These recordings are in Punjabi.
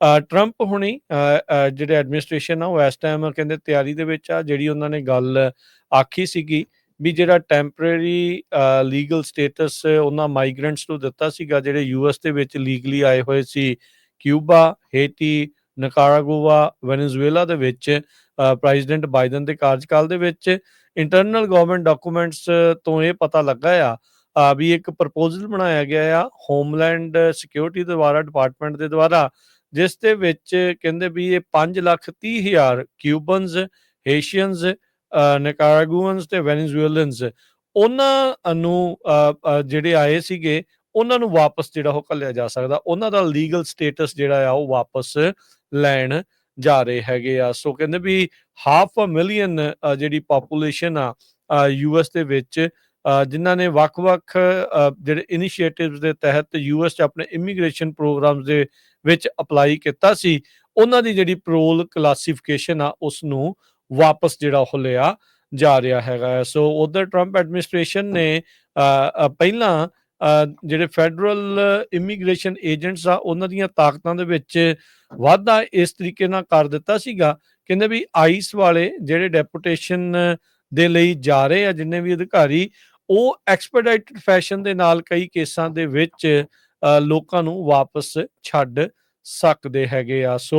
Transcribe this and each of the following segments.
ਟਰੰਪ ਹੁਣੀ ਜਿਹੜੇ ਐਡਮਿਨਿਸਟ੍ਰੇਸ਼ਨ ਆ, ਉਹ ਇਸ ਟਾਈਮ ਕਹਿੰਦੇ ਤਿਆਰੀ ਦੇ ਵਿੱਚ ਆ, ਜਿਹੜੀ ਉਹਨਾਂ ਨੇ ਗੱਲ ਆਖੀ ਸੀਗੀ ਵੀ ਜਿਹੜਾ ਟੈਂਪਰੇਰੀ ਲੀਗਲ ਸਟੇਟਸ ਉਹਨਾਂ ਮਾਈਗ੍ਰੈਂਟਸ ਨੂੰ ਦਿੱਤਾ ਸੀਗਾ, ਜਿਹੜੇ ਯੂਐਸ ਦੇ ਵਿੱਚ ਲੀਗਲੀ ਆਏ ਹੋਏ ਸੀ ਕਿਊਬਾ ਹੇਟੀ ਨਕਾਰਾਗੁਆ ਵੈਨੇਜ਼ੁਏਲਾ ਦੇ ਵਿੱਚ ਪ੍ਰੈਜ਼ੀਡੈਂਟ ਬਾਈਡਨ ਦੇ ਕਾਰਜਕਾਲ ਦੇ ਵਿੱਚ ਇੰਟਰਨਲ ਗਵਰਨਮੈਂਟ ਡਾਕੂਮੈਂਟਸ ਤੋਂ ਇਹ ਪਤਾ ਲੱਗਾ ਆ ਆ ਵੀ ਇੱਕ ਪ੍ਰਪੋਜ਼ਲ ਬਣਾਇਆ ਗਿਆ ਆ ਹੋਮਲੈਂਡ ਸਿਕਿਉਰਿਟੀ ਦੇ ਦੁਆਰਾ ਡਿਪਾਰਟਮੈਂਟ ਦੇ ਦੁਆਰਾ ਜਿਸ ਦੇ ਵਿੱਚ ਕਹਿੰਦੇ ਵੀ ਇਹ 5 ਲੱਖ 30 ਹਜ਼ਾਰ ਕਿਊਬਨਸ ਹੇਸ਼ੀਅਨਸ ਨਿਕਾਰਾਗੂਅਨਸ ਤੇ ਵੈਨੇਜ਼ੁਏਲਨਸ ਉਹਨਾਂ ਨੂੰ ਜਿਹੜੇ ਆਏ ਸੀਗੇ, ਉਹਨਾਂ ਨੂੰ ਵਾਪਸ ਜਿਹੜਾ ਉਹ ਘੱਲਿਆ ਜਾ ਸਕਦਾ। ਉਹਨਾਂ ਦਾ ਲੀਗਲ ਸਟੇਟਸ ਜਿਹੜਾ ਆ, ਉਹ ਵਾਪਸ ਲੈਣ ਜਾ ਰਹੇ ਹੈਗੇ ਆ। ਸੋ ਕਹਿੰਦੇ ਵੀ ਹਾਫ ਅ ਮਿਲੀਅਨ ਜਿਹੜੀ ਪੋਪੂਲੇਸ਼ਨ ਆ ਯੂਐਸ ਦੇ ਵਿੱਚ ਜਿਨ੍ਹਾਂ ਨੇ ਵੱਖ-ਵੱਖ ਜਿਹੜੇ ਇਨੀਸ਼ੀਏਟਿਵਸ ਦੇ ਤਹਿਤ ਯੂਐਸ 'ਚ ਆਪਣੇ ਇਮੀਗ੍ਰੇਸ਼ਨ ਪ੍ਰੋਗਰਾਮਸ ਦੇ ਵਿੱਚ ਅਪਲਾਈ ਕੀਤਾ ਸੀ, ਉਹਨਾਂ ਦੀ ਜਿਹੜੀ ਪ੍ਰੋਲ ਕਲਾਸੀਫਿਕੇਸ਼ਨ ਆ ਉਸ ਨੂੰ ਵਾਪਸ ਜਿਹੜਾ ਉਹ ਲਿਆ ਜਾ ਰਿਹਾ ਹੈਗਾ ਹੈ। ਸੋ ਉਧਰ ਟਰੰਪ ਐਡਮਿਨਿਸਟ੍ਰੇਸ਼ਨ ਨੇ ਪਹਿਲਾਂ ਜਿਹੜੇ ਫੈਡਰਲ ਇਮੀਗ੍ਰੇਸ਼ਨ ਏਜੰਟਸ ਆ, ਉਹਨਾਂ ਦੀਆਂ ਤਾਕਤਾਂ ਦੇ ਵਿੱਚ ਵਾਧਾ ਇਸ ਤਰੀਕੇ ਨਾਲ ਕਰ ਦਿੱਤਾ ਸੀਗਾ, ਕਹਿੰਦੇ ਵੀ ਆਈਸ ਵਾਲੇ ਜਿਹੜੇ ਡੈਪੂਟੇਸ਼ਨ ਦੇ ਲਈ ਜਾ ਰਹੇ ਆ, ਜਿੰਨੇ ਵੀ ਅਧਿਕਾਰੀ ਉਹ ਐਕਸਪੀਡਾਈਟਡ ਫੈਸ਼ਨ ਦੇ ਨਾਲ ਕਈ ਕੇਸਾਂ ਦੇ ਵਿੱਚ ਲੋਕਾਂ ਨੂੰ ਵਾਪਸ ਛੱਡ ਸਕਦੇ ਹੈਗੇ ਆ। ਸੋ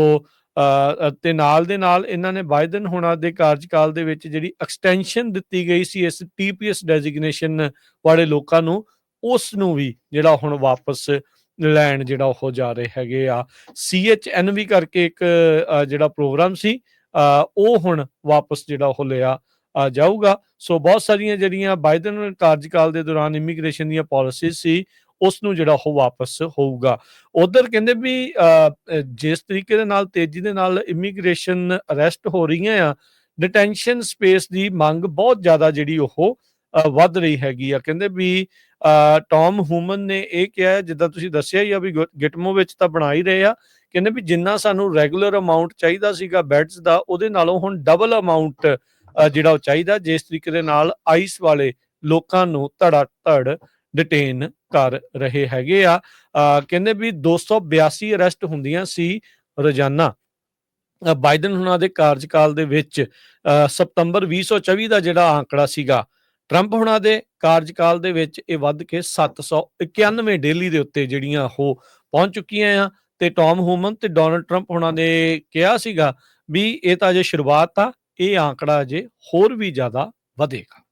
ਅ, ਤੇ ਨਾਲ ਦੇ ਨਾਲ ਇਹਨਾਂ ਨੇ ਬਾਈਡਨ ਹੋਣਾ ਦੇ ਕਾਰਜਕਾਲ ਦੇ ਵਿੱਚ ਜਿਹੜੀ ਐਕਸਟੈਂਸ਼ਨ ਦਿੱਤੀ ਗਈ ਸੀ ਇਸ ਟੀਪੀਐਸ ਡੈਜ਼ਿਗਨੇਸ਼ਨ ਵਾਲੇ ਲੋਕਾਂ ਨੂੰ ਉਸ ਨੂੰ ਵੀ ਜਿਹੜਾ ਹੁਣ ਵਾਪਸ ਲੈਣ ਜਿਹੜਾ ਉਹ ਜਾ ਰਹੇ ਹੈਗੇ ਆ। ਸੀਐਚਐਨਵੀ ਕਰਕੇ ਇੱਕ ਜਿਹੜਾ ਪ੍ਰੋਗਰਾਮ ਸੀ ਅ, ਉਹ ਹੁਣ ਵਾਪਸ ਜਿਹੜਾ ਉਹ ਲਿਆ ਜਾਊਗਾ। ਸੋ ਬਹੁਤ ਸਾਰੀਆਂ ਜਿਹੜੀਆਂ ਬਾਈਡਨ ਕਾਰਜਕਾਲ ਦੇ ਦੌਰਾਨ ਇਮੀਗ੍ਰੇਸ਼ਨ ਦੀਆਂ ਪਾਲਿਸੀਜ਼ ਸੀ ਉਸ ਨੂੰ ਜਿਹੜਾ ਉਹ ਵਾਪਸ ਹੋਊਗਾ। ਉਧਰ ਕਹਿੰਦੇ ਵੀ ਜਿਸ ਤਰੀਕੇ ਦੇ ਨਾਲ ਤੇਜ਼ੀ ਦੇ ਨਾਲ ਇਮੀਗ੍ਰੇਸ਼ਨ ਅਰੈਸਟ ਹੋ ਰਹੀਆਂ ਆ ਡਿਟੈਂਸ਼ਨ ਸਪੇਸ ਦੀ ਮੰਗ ਬਹੁਤ ਜ਼ਿਆਦਾ ਜਿਹੜੀ ਉਹ ਵੱਧ ਰਹੀ ਹੈਗੀ ਆ। ਕਹਿੰਦੇ ਵੀ ਅ, ਟੌਮ ਹੂਮਨ ਨੇ ਇਹ ਕਿਹਾ ਜਿੱਦਾਂ ਤੁਸੀਂ ਦੱਸਿਆ ਹੀ ਆ ਵੀ ਗਿਟਮੋ ਵਿੱਚ ਤਾਂ ਬਣਾ ਹੀ ਰਹੇ ਆ। ਕਹਿੰਦੇ ਵੀ ਜਿੰਨਾ ਸਾਨੂੰ ਰੈਗੂਲਰ ਅਮਾਉਂਟ ਚਾਹੀਦਾ ਸੀਗਾ ਬੈਡਸ ਦਾ ਉਹਦੇ ਨਾਲੋਂ ਹੁਣ ਡਬਲ ਅਮਾਉਂਟ ਜਿਹੜਾ ਉਹ ਚਾਹੀਦਾ ਜਿਸ ਤਰੀਕੇ ਦੇ ਨਾਲ ਆਈਸ ਵਾਲੇ ਲੋਕਾਂ ਨੂੰ ਧੜਾ ਧੜ ਡਿਟੇਨ ਕਰ ਰਹੇ ਹੈਗੇ ਆ। ਕਹਿੰਦੇ ਵੀ 282 ਅਰੈਸਟ ਹੁੰਦੀਆਂ ਸੀ ਰੋਜ਼ਾਨਾ। ਬਾਈਡਨ ਹੁਣਾਂ ਦੇ ਕਾਰਜਕਾਲ ਦੇ ਵਿੱਚ ਅ, ਸਤੰਬਰ 2024 ਦਾ ਜਿਹੜਾ ਆંકੜਾ ਸੀਗਾ ਟਰੰਪ ਹੁਣਾਂ ਦੇ ਕਾਰਜਕਾਲ ਦੇ ਵਿੱਚ ਇਹ ਵੱਧ ਕੇ 791 ਡੇਲੀ ਦੇ ਉੱਤੇ ਜਿਹੜੀਆਂ ਉਹ ਪਹੁੰਚ ਚੁੱਕੀਆਂ ਆ। ਤੇ ਟੌਮ ਹੂਮਨ ਤੇ ਡੋਨਲਡ ਟਰੰਪ ਹੁਣਾਂ ਨੇ ਕਿਹਾ ਸੀਗਾ ਵੀ ਇਹ ਤਾਂ ਅਜੇ ਸ਼ੁਰੂਆਤ ਆ ਇਹ ਆંકੜਾ ਅਜੇ ਹੋਰ ਵੀ ਜ਼ਿਆਦਾ ਵਧੇਗਾ।